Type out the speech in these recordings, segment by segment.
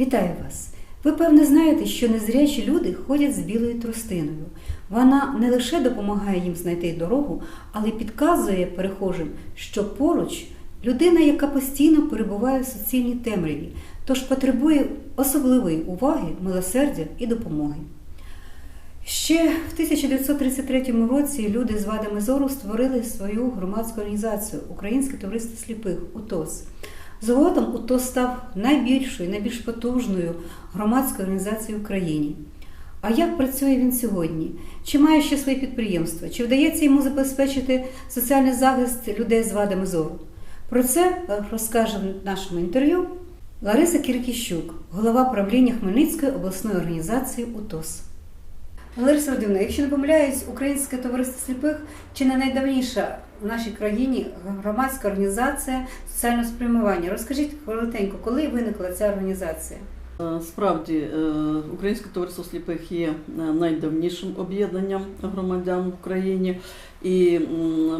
Вітаю вас! Ви певне знаєте, що незрячі люди ходять з білою тростиною. Вона не лише допомагає їм знайти дорогу, але й підказує перехожим, що поруч людина, яка постійно перебуває в суцільній темряві, тож потребує особливої уваги, милосердя і допомоги. Ще в 1933 році люди з вадами зору створили свою громадську організацію Українське товариство сліпих УТОС. Згодом УТОС став найбільшою, найбільш потужною громадською організацією в Україні. А як працює він сьогодні? Чи має ще своє підприємство? Чи вдається йому забезпечити соціальний захист людей з вадами зору? Про це розкаже в нашому інтерв'ю Лариса Кіркіщук, голова правління Хмельницької обласної організації УТОС. Лариса Родівна, якщо не помиляюсь, Українське товариство сліпих чи не найдавніша в нашій країні громадська організація соціального спрямування. Розкажіть коротенько, коли виникла ця організація? Е, Справді, е, Українське товариство сліпих є е, найдавнішим об'єднанням громадян в Україні, і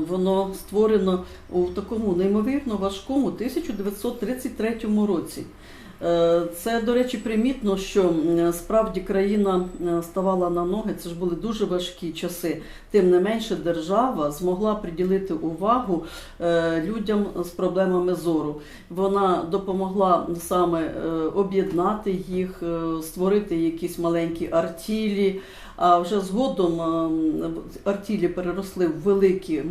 воно створено у такому неймовірно важкому 1933 році. Е, Це, до речі, примітно, що справді країна е, ставала на ноги. Це ж були дуже важкі часи. Тим не менше, держава змогла приділити увагу е, людям з проблемами зору. Вона допомогла саме об'єднати їх, створити якісь маленькі артілі. А вже згодом артілі переросли в великі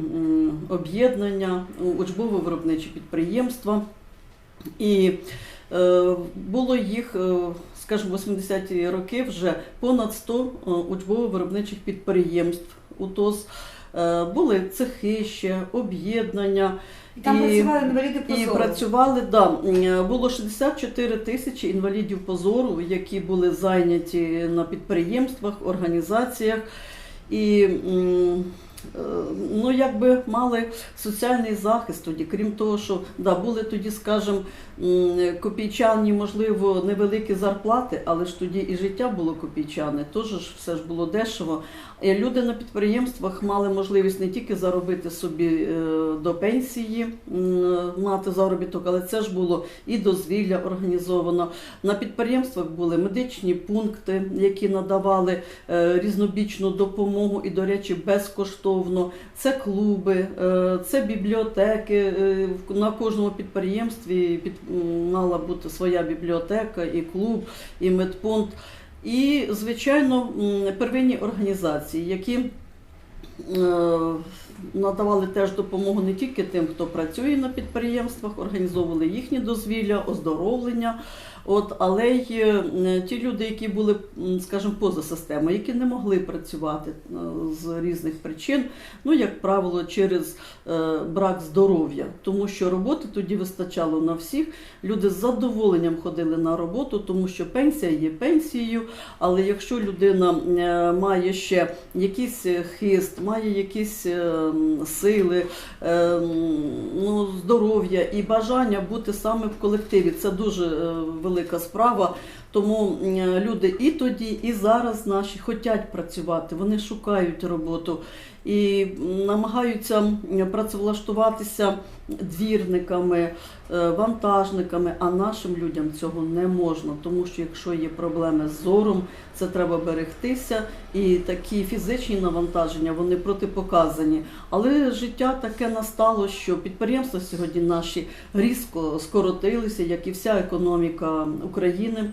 об'єднання, учбово-виробничі підприємства. І було їх, е, скажімо, в 80-ті роки вже понад 100 е, учбово-виробничих підприємств УТОС. Е, Були цехи ще, об'єднання. І там працювали інваліди по І працювали, да, було 64 тисячі інвалідів по зору, які були зайняті на підприємствах, організаціях. І е, ну, якби мали соціальний захист тоді, крім того, що да, були тоді, скажімо, копійчані, можливо, невеликі зарплати, але ж тоді і життя було копійчане, теж все ж було дешево. І люди на підприємствах мали можливість не тільки заробити собі е, до пенсії, мати заробіток, але це ж було і дозвілля організовано. На підприємствах були медичні пункти, які надавали е, різнобічну допомогу і, до речі, безкоштовно. Це клуби, е, це бібліотеки. е, На кожному підприємстві під, мала бути своя бібліотека, і клуб, і медпункт. І, звичайно, первинні організації, які е, надавали теж допомогу не тільки тим, хто працює на підприємствах, організовували їхні дозвілля, оздоровлення. От, але й е, ті люди, які були, скажімо, поза системою, які не могли працювати е, з різних причин, ну, як правило, через е, брак здоров'я, тому що роботи тоді вистачало на всіх. Люди з задоволенням ходили на роботу, тому що пенсія є пенсією. Але якщо людина має ще якийсь хист, має якісь сили, ну, здоров'я і бажання бути саме в колективі, це дуже е, велика справа. Тому люди і тоді, і зараз наші хочуть працювати, вони шукають роботу і намагаються працевлаштуватися двірниками, е, вантажниками, а нашим людям цього не можна, тому що якщо є проблеми з зором, це треба берегтися, і такі фізичні навантаження вони протипоказані. Але життя таке настало, що підприємства сьогодні наші різко скоротилися, як і вся економіка України.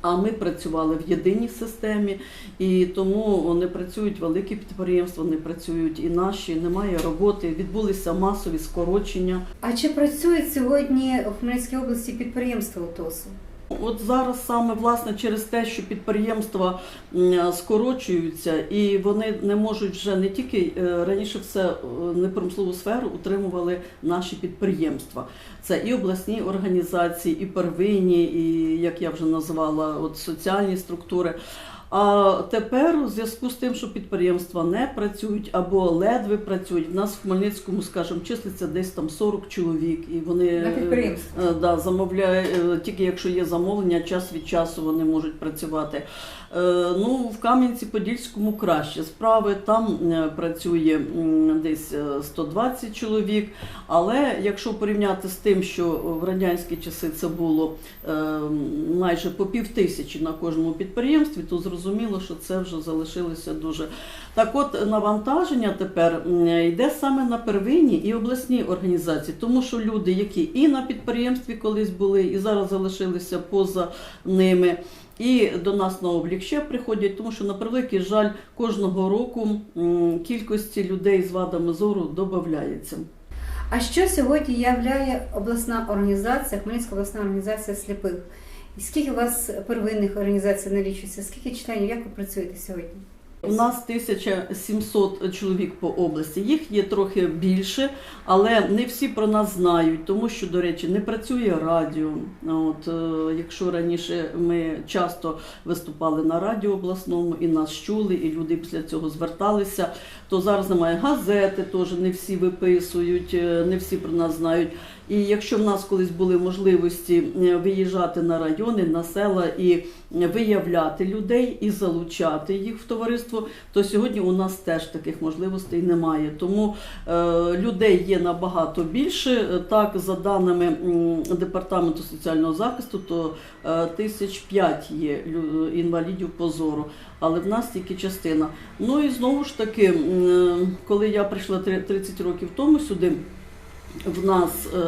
А ми працювали в єдиній системі, і тому не працюють великі підприємства, не працюють і наші, немає роботи. Відбулися масові скорочення. А чи працюють сьогодні у Хмельницькій області підприємства УТОСу? От зараз саме власне через те, що підприємства скорочуються, і вони не можуть вже не тільки е, раніше все е, непромислову сферу утримували наші підприємства. Це і обласні організації, і первинні, і як я вже назвала, от соціальні структури. А тепер, у зв'язку з тим, що підприємства не працюють або ледве працюють, в нас в Хмельницькому, скажімо, числиться десь там 40 чоловік, і вони На е, да, замовляють, е, тільки якщо є замовлення, час від часу вони можуть працювати. Е, Ну, в Кам'янці-Подільському краще справи. Там е, працює десь е, 120 чоловік. Але якщо порівняти з тим, що в радянські часи це було е, майже по пів тисячі на кожному підприємстві, то зрозуміло, що це вже залишилося дуже. Так от навантаження тепер йде саме на первинні і обласні організації, тому що люди, які і на підприємстві колись були, і зараз залишилися поза ними. І до нас на облік ще приходять, тому що на превеликий жаль кожного року кількості людей з вадами зору додається. А що сьогодні являє обласна організація, Хмельницька обласна організація сліпих? Скільки у вас первинних організацій налічується? Скільки членів? Як ви працюєте сьогодні? У нас 1700 чоловік по області. Їх є трохи більше, але не всі про нас знають, тому що, до речі, не працює радіо. От е, якщо раніше ми часто виступали на радіо обласному і нас чули, і люди після цього зверталися, то зараз немає газети, теж не всі виписують, е, не всі про нас знають. І якщо в нас колись були можливості е, виїжджати на райони, на села і виявляти людей і залучати їх в товариство, то сьогодні у нас теж таких можливостей немає. Тому е, людей є набагато більше. Е, Так, за даними департаменту соціального захисту, то е, тисяч п'ять є інвалідів по зору, але в нас тільки частина. Ну і знову ж таки, е, коли я прийшла три- 30 років тому сюди в нас е,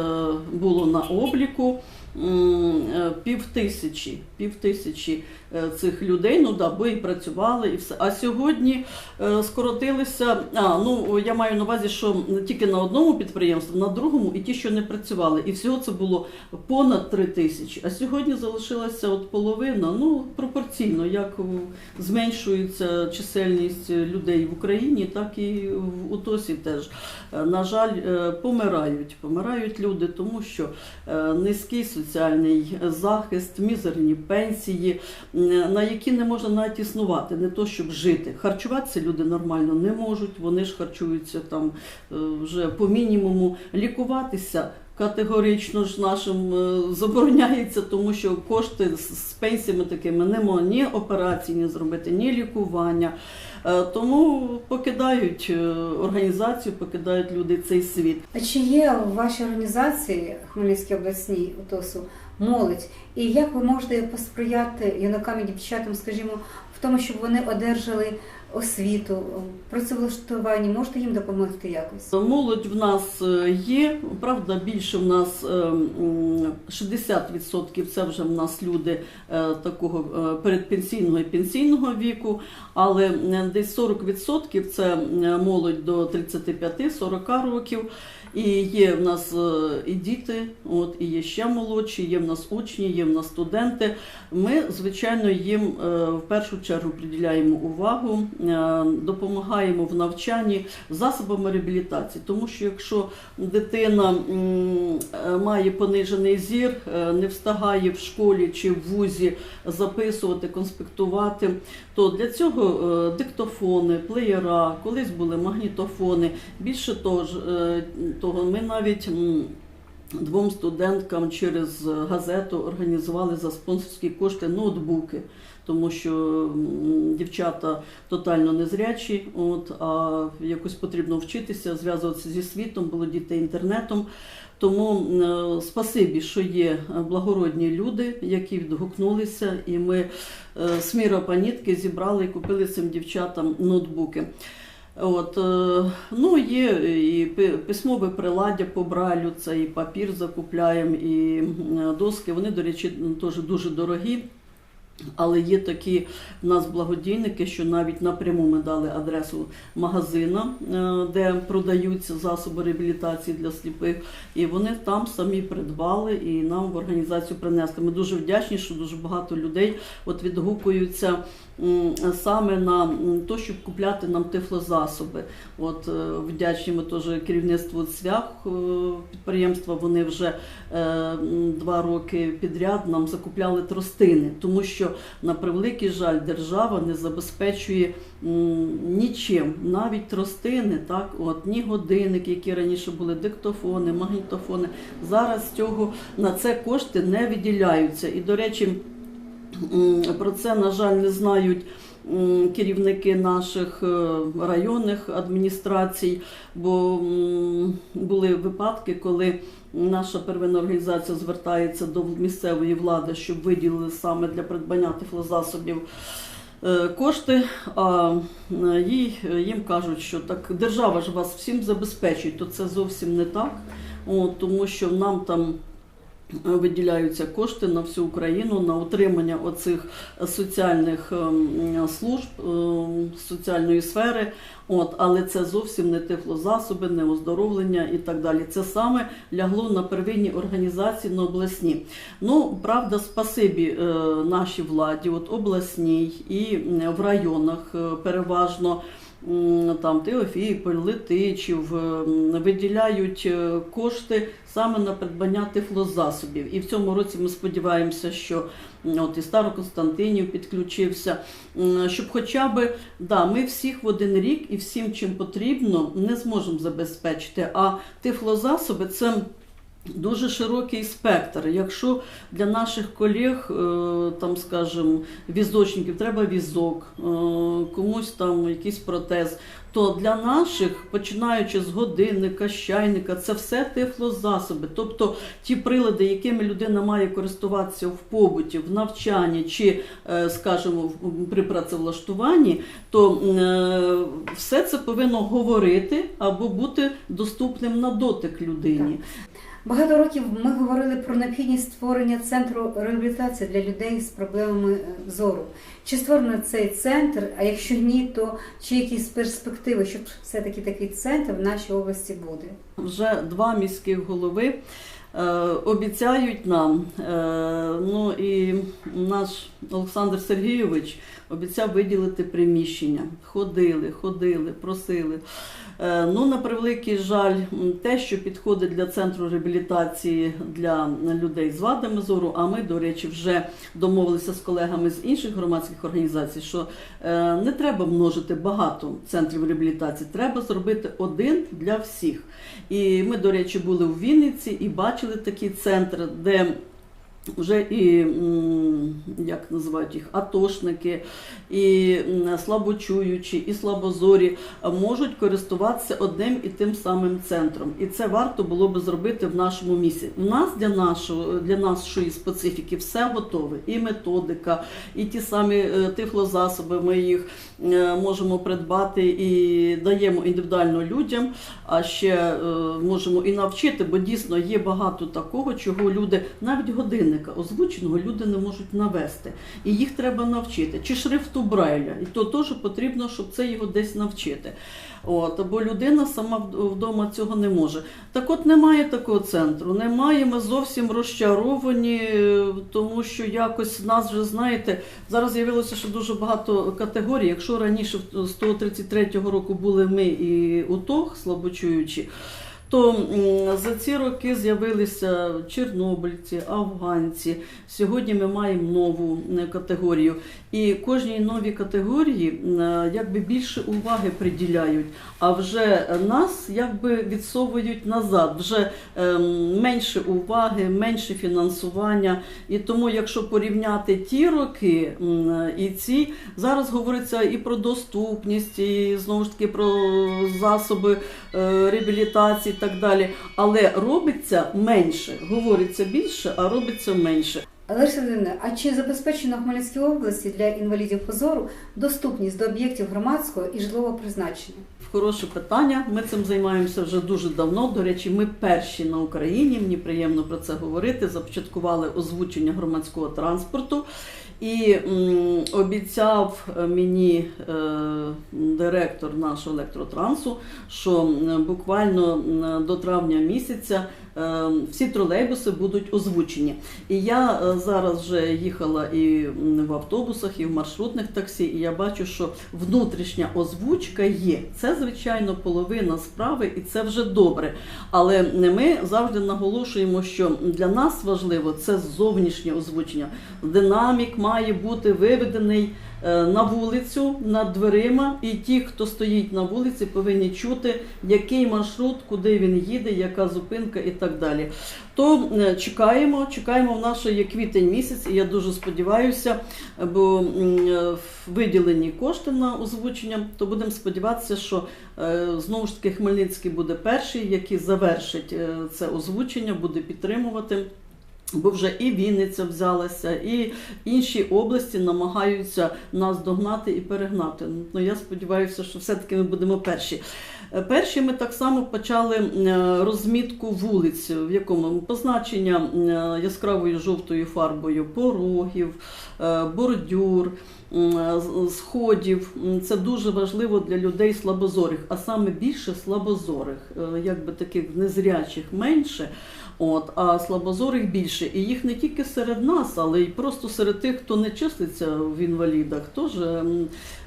було на обліку е, пів тисячі, пів тисячі е, цих людей, ну да, бо і працювали, і все. А сьогодні е, скоротилися. А, ну я маю на увазі, що тільки на одному підприємстві, на другому, і ті, що не працювали. І всього це було понад три тисячі. А сьогодні залишилася от половина, ну пропорційно, як зменшується чисельність людей в Україні, так і в УТОСі теж. На жаль, помирають. Помирають люди, тому що низький соціальний захист, мізерні пенсії, на які не можна навіть існувати, не то щоб жити. Харчуватися люди нормально не можуть, вони ж харчуються там е, вже по мінімуму. Лікуватися. Категорично ж нашим е, забороняється, тому що кошти з пенсіями такими не можна ні операції не зробити, ні лікування. Е, Тому покидають е, організацію, покидають люди цей світ. А чи є в вашій організації Хмельницькій обласній УТОСу молодь? І як ви можете посприяти юнакам і дівчатам, скажімо, в тому, щоб вони одержали освіту, працевлаштування? Можете їм допомогти якось? Молодь в нас е, є, правда, більше в нас е, м, 60% це вже в нас люди е, такого е, передпенсійного і пенсійного віку, але е, десь 40% це е, молодь до 35-40 років. І є в нас е, і діти, от і є ще молодші, є в нас учні, є в нас студенти. Ми, звичайно, їм е, в першу чергу приділяємо увагу, е, допомагаємо в навчанні засобами реабілітації. Тому що якщо дитина має понижений зір, не встигає в школі чи в вузі записувати, конспектувати, то для цього е, диктофони, плеєра, колись були магнітофони. Більше того, е, ми навіть. Двом студенткам через газету організували за спонсорські кошти ноутбуки, тому що дівчата тотально незрячі, от, а якось потрібно вчитися, зв'язуватися зі світом, володіти інтернетом. Тому е, спасибі, що є благородні люди, які відгукнулися, і ми е, з міра панітки зібрали і купили цим дівчатам ноутбуки. От, е, ну, є і письмове приладдя по бралю, це і папір закупляємо, і доски. Вони, до речі, теж дуже дорогі. Але є такі в нас благодійники, що навіть напряму ми дали адресу магазина, е, де продаються засоби реабілітації для сліпих, і вони там самі придбали і нам в організацію принесли. Ми дуже вдячні, що дуже багато людей от відгукуються саме на то, щоб купляти нам тифлозасоби. От е, вдячні ми теж керівництву цвях е, підприємства. Вони вже два роки підряд нам закупляли тростини, тому що на превеликий жаль держава не забезпечує нічим, навіть тростини, так, от, ні годинники, які раніше були, диктофони, магнітофони. Зараз цього на це кошти не виділяються. І, до речі, про це, на жаль, не знають. Керівники наших е, районних адміністрацій, бо були випадки, коли наша первинна організація звертається до місцевої влади, щоб виділили саме для придбання тифлозасобів е, кошти, а їй, їм кажуть, що так держава ж вас всім забезпечує, то це зовсім не так, От, тому що нам там. Виділяються кошти на всю Україну на утримання оцих соціальних ем, служб, ем, соціальної сфери. От, але це зовсім не тифлозасоби, не оздоровлення і так далі. Це саме лягло на первинні організації на обласні. Ну, правда, спасибі е, нашій владі, от обласній і в районах е, переважно. Там Теофіполь, Летичів м, виділяють е, кошти саме на придбання тифлозасобів. І в цьому році ми сподіваємося, що от і Староконстантинів підключився, щоб хоча б да, ми всіх в один рік і всім, чим потрібно, не зможемо забезпечити. А тифлозасоби це. Дуже широкий спектр. Якщо для наших колег, е, там, скажімо, візочників треба візок, е, комусь там якийсь протез, то для наших, починаючи з годинника, з чайника, це все тифлозасоби. Тобто ті прилади, якими людина має користуватися в побуті, в навчанні чи, е, скажімо, при працевлаштуванні, то все це повинно говорити або бути доступним на дотик людині. Багато років ми говорили про необхідність створення центру реабілітації для людей з проблемами е, зору. Чи створено цей центр? А якщо ні, то чи якісь перспективи, щоб все-таки такий центр в нашій області буде? Вже два міських голови е, обіцяють нам. Е, ну і наш Олександр Сергійович обіцяв виділити приміщення. Ходили, ходили, просили. Е, ну, на превеликий жаль, те, що підходить для центру реабілітації для людей з вадами зору. А ми, до речі, вже домовилися з колегами з інших громадських організацій, що е, не треба множити багато центрів реабілітації, треба зробити один для всіх. І ми, до речі, були у Вінниці і бачили такий центр, де вже і як називають їх атошники, і слабочуючі, і слабозорі можуть користуватися одним і тим самим центром. І це варто було би зробити в нашому місті. У нас для нашого для нашої специфіки все готове. І методика, і ті самі е, тифлозасоби. Ми їх е, можемо придбати і даємо індивідуально людям. А ще е, можемо і навчити, бо дійсно є багато такого, чого люди навіть годинника озвученого люди не можуть навести. І їх треба навчити. Чи шрифту Брайля, і то теж потрібно, щоб це його десь навчити. От, бо людина сама вдома цього не може. Так от немає такого центру, немає. Ми зовсім розчаровані, е, тому що якось нас вже знаєте, зараз з'явилося, що дуже багато категорій. Якщо раніше в- з того 33-го року були ми і УТОГ слабочуючі. То за ці роки з'явилися чорнобильці, афганці. Сьогодні ми маємо нову е, категорію. І кожній новій категорії е, якби більше уваги приділяють, а вже нас якби відсовують назад, вже ем, менше уваги, менше фінансування. І тому, якщо порівняти ті роки і ці, зараз говориться і про доступність, і знову ж таки про засоби е, реабілітації і так далі. Але робиться менше, говориться більше, а робиться менше. Лариса а чи забезпечено в Хмельницькій області для інвалідів позору доступність до об'єктів громадського і житлового призначення? Хороше питання. Ми цим займаємося вже дуже давно. До речі, ми перші на Україні. Мені приємно про це говорити. Започаткували озвучення громадського транспорту. І м, обіцяв е, мені е, директор нашого електротрансу, що буквально до травня місяця всі тролейбуси будуть озвучені. І я е, зараз вже їхала і в автобусах, і в маршрутних таксі, і я бачу, що внутрішня озвучка є. Це, звичайно, половина справи, і це вже добре. Але ми завжди наголошуємо, що для нас важливо це зовнішнє озвучення. Динамік має бути виведений на вулицю над дверима, і ті, хто стоїть на вулиці, повинні чути, який маршрут, куди він їде, яка зупинка і так далі. То е, чекаємо, чекаємо в є квітень місяць, і я дуже сподіваюся, бо е, виділені кошти на озвучення, то будемо сподіватися, що е, знову ж таки Хмельницький буде перший, який завершить е, це озвучення, буде підтримувати. Бо вже і Вінниця взялася, і інші області намагаються нас догнати і перегнати. Ну я сподіваюся, що все-таки ми будемо перші. Е, Перші ми так само почали е, розмітку вулиць, в якому позначення е, яскравою жовтою фарбою порогів, бордюр, сходів. Це дуже важливо для людей слабозорих, а саме більше слабозорих, якби таких незрячих менше. От, а слабозорих більше. І їх не тільки серед нас, але й просто серед тих, хто не числиться в інвалідах, теж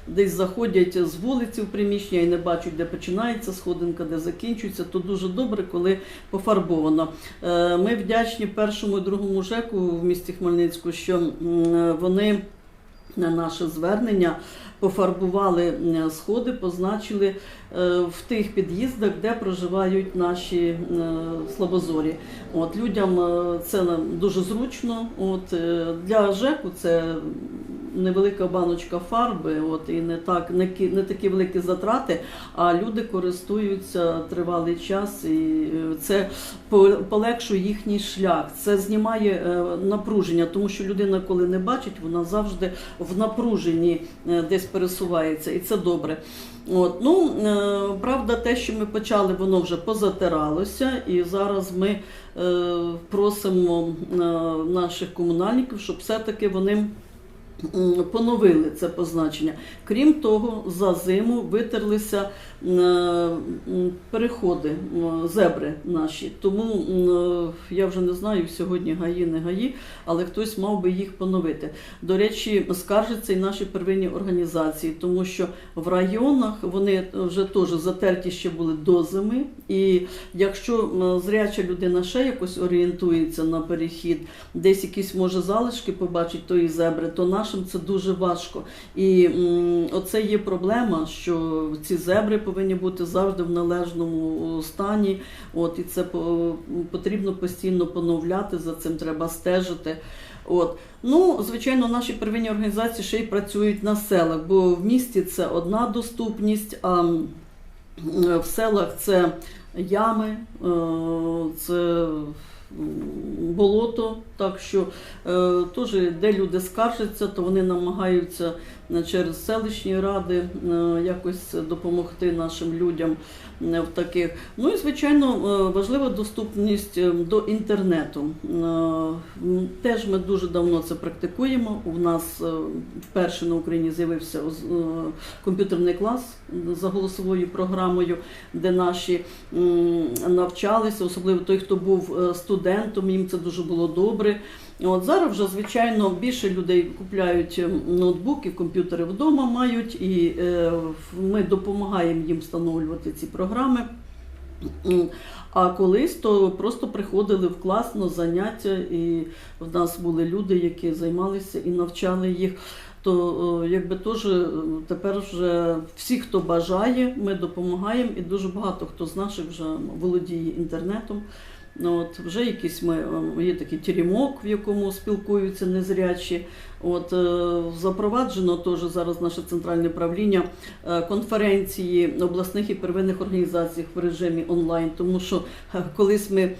десь заходять з вулиці в приміщення і не бачать, де починається сходинка, де закінчується. То дуже добре, коли пофарбовано. Е, Ми вдячні першому і другому ЖЕКу в місті Хмельницьку, що вони на наше звернення пофарбували сходи, позначили е, в тих під'їздах, де проживають наші е, слабозорі. От людям е, це дуже зручно. От для ЖЕКу це невелика баночка фарби, от і не так не, не такі великі затрати. А люди користуються тривалий час, і це полегшує їхній шлях. Це знімає напруження, тому що людина, коли не бачить, вона завжди в напруженні десь пересувається, і це добре. От, ну, е, правда, те, що ми почали, воно вже позатиралося, і зараз ми е, просимо е, наших комунальників, щоб все-таки вони поновили це позначення. Крім того, за зиму витерлися е, переходи, зебри наші. Тому е, я вже не знаю, сьогодні гаї, не гаї, але хтось мав би їх поновити. До речі, скаржаться і наші первинні організації, тому що в районах вони вже теж затерті ще були до зими. І якщо зряча людина ще якось орієнтується на перехід, десь якісь може залишки побачить тої зебри, то нашим це дуже важко. І оце є проблема, що ці зебри повинні бути завжди в належному стані. От і це потрібно постійно поновляти, за цим треба стежити. От. Ну, звичайно, наші первинні організації ще й працюють на селах, бо в місті це одна доступність, а в селах це ями, е, це болото. Так що е, теж, де люди скаржаться, то вони намагаються е, через селищні ради е, якось допомогти нашим людям в таких. Ну і звичайно, важлива доступність до інтернету. Теж ми дуже давно це практикуємо. У нас вперше на Україні з'явився комп'ютерний клас за голосовою програмою, де наші навчалися, особливо той, хто був е, студентом, їм це дуже було добре. От зараз вже звичайно більше людей купляють ем, ноутбуки, комп'ютери вдома мають, і е, ми допомагаємо їм встановлювати ці програми. А колись то просто приходили в клас на заняття, і в нас були люди, які займалися і навчали їх. То якби теж е, тепер вже всі, хто бажає, ми допомагаємо, і дуже багато хто з наших вже володіє інтернетом. Ну, От, вже якісь ми, е, є такий теремок, в якому спілкуються незрячі. От, е, запроваджено теж зараз наше центральне правління е, конференції обласних і первинних організацій в режимі онлайн, тому що колись ми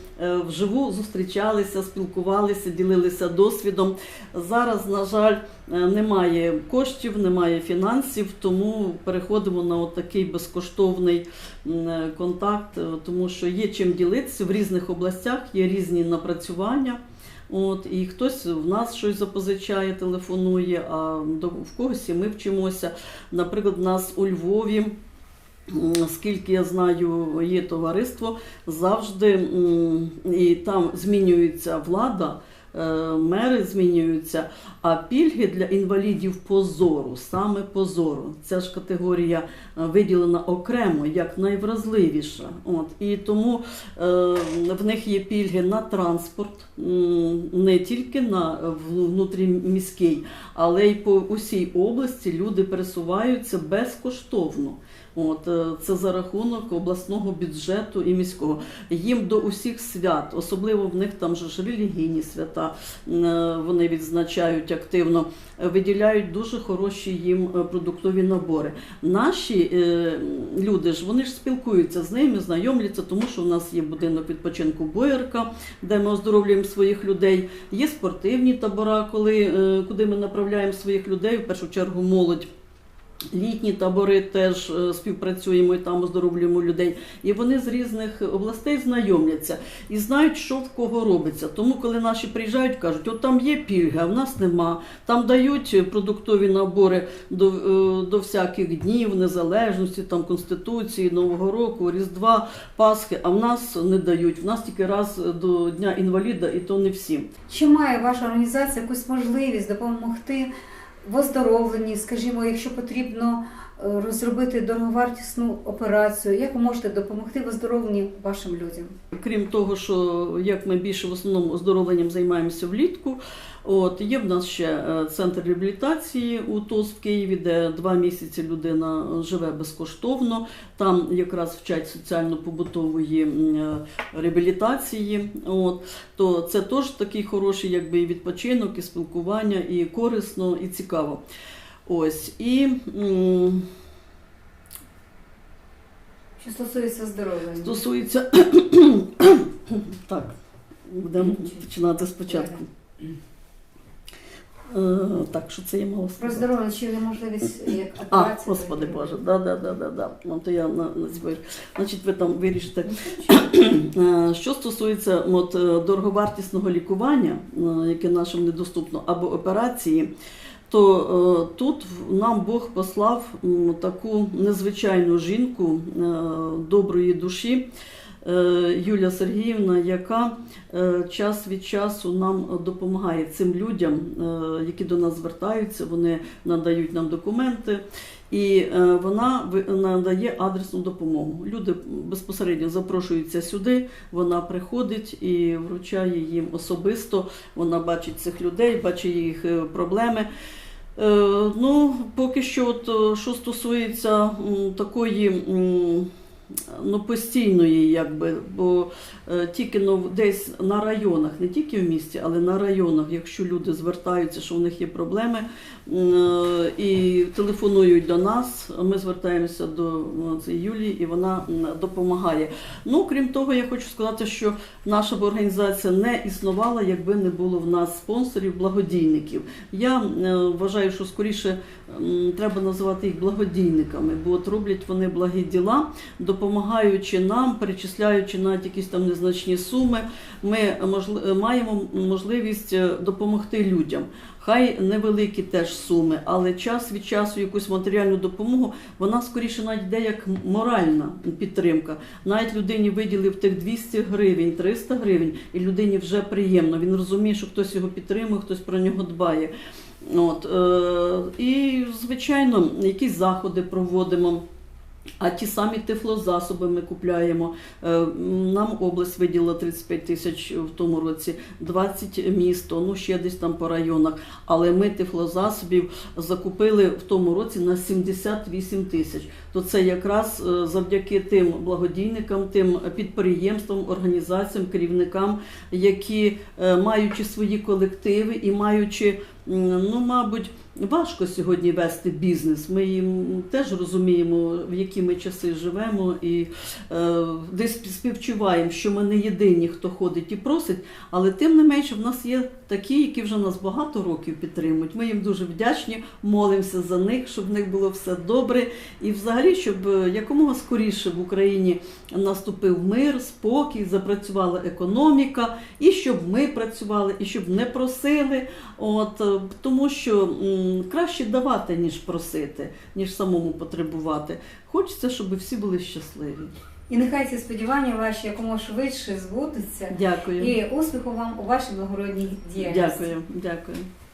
вживу зустрічалися, спілкувалися, ділилися досвідом. Зараз, на жаль, немає коштів, немає фінансів, тому переходимо на такий безкоштовний контакт, е, тому що є чим ділитися в різних областях, є різні напрацювання. От, і хтось в нас щось запозичає, телефонує, а до, в когось і ми вчимося. Наприклад, у нас у Львові скільки я знаю, є товариство, завжди і там змінюється влада. Е, Мери змінюються, а пільги для інвалідів по зору, саме по зору. Ця ж категорія е, виділена окремо як найвразливіша. От і тому е, в них є пільги на транспорт, не тільки на внутріміський, але й по усій області люди пересуваються безкоштовно. От е, це за рахунок обласного бюджету і міського. Їм до усіх свят, особливо в них там же ж релігійні свята. е, Вони відзначають активно, виділяють дуже хороші їм е, продуктові набори. Наші люди ж вони ж спілкуються з ними, знайомляться, тому що в нас є будинок відпочинку Боярка, де ми оздоровлюємо своїх людей. Є спортивні табора, коли куди ми направляємо своїх людей, в першу чергу молодь. Літні табори теж е, співпрацюємо і там оздоровлюємо людей. І вони з різних областей знайомляться і знають, що в кого робиться. Тому, коли наші приїжджають, кажуть, от там є пільги, а в нас нема. Там дають продуктові набори до, е, до всяких днів, незалежності, там Конституції, Нового року, Різдва, Пасхи, а в нас не дають. В нас тільки раз до Дня інваліда, і то не всім. Чи має ваша організація якусь можливість допомогти в оздоровленні, скажімо, якщо потрібно е, розробити дороговартісну операцію, як ви можете допомогти в оздоровленні вашим людям? Крім того, що як ми більше в основному оздоровленням займаємося влітку, от є в нас ще е, центр реабілітації у ТОС в Києві, де два місяці людина живе безкоштовно. Там якраз вчать соціально-побутової е, реабілітації. От то це теж такий хороший, якби і відпочинок, і спілкування, і корисно, і цікаво. Ось і. Що стосується оздоровлення? Стосується так, будемо починати спочатку. Е, так, що це я мала Про сказати? оздоровлення, чи є можливість як А, господи Боже, да, да, да, да, да. Ну, то я на, на. Значить, ви там вирішите. Е, Що стосується от, е, дороговартісного лікування, яке нашим недоступно, або операції, то тут нам Бог послав таку незвичайну жінку доброї душі. Е, Юлія Сергіївна, яка е, час від часу нам допомагає цим людям, е, які до нас звертаються, вони надають нам документи, і вона надає адресну допомогу. Люди безпосередньо запрошуються сюди, вона приходить і вручає їм особисто. Вона бачить цих людей, бачить їх проблеми. Ну, поки що, от, що стосується такої ну, постійної, якби, бо е, тільки ну, десь на районах, не тільки в місті, але на районах, якщо люди звертаються, що в них є проблеми і телефонують до нас, ми звертаємося до е, Юлії, і вона допомагає. Ну, крім того, я хочу сказати, що наша б організація не існувала, якби не було в нас спонсорів, благодійників. Я е, вважаю, що скоріше треба називати їх благодійниками, бо от роблять вони благі діла, допомагаючи нам, перечисляючи навіть якісь там незначні суми. Ми можли- маємо можливість е, допомогти людям. Хай невеликі теж суми, але час від часу якусь матеріальну допомогу, вона скоріше навіть йде як моральна підтримка. Навіть людині виділив тих 200 гривень, 300 гривень, і людині вже приємно. Він розуміє, що хтось його підтримує, хтось про нього дбає. От, е, і, звичайно, якісь заходи проводимо. А ті самі тифлозасоби ми купляємо. Е, Нам область виділила 35 тисяч в тому році, 20 місто, ну ще десь там по районах. Але ми тифлозасобів закупили в тому році на 78 тисяч. То це якраз е, завдяки тим благодійникам, тим підприємствам, організаціям, керівникам, які е, маючи свої колективи і маючи, ну мабуть. Важко сьогодні вести бізнес. Ми їм теж розуміємо, в які ми часи живемо, і е, десь співчуваємо, що ми не єдині, хто ходить і просить, але тим не менше в нас є такі, які вже нас багато років підтримують. Ми їм дуже вдячні, молимося за них, щоб в них було все добре. І взагалі, щоб е, якомога скоріше в Україні наступив мир, спокій, запрацювала економіка, і щоб ми працювали, і щоб не просили. От, е, тому що краще давати, ніж просити, ніж самому потребувати. Хочеться, щоб всі були щасливі. І нехай ці сподівання ваші якомога швидше збудуться. Дякую. І успіху вам у вашій благородній діяльності. Дякую, дякую.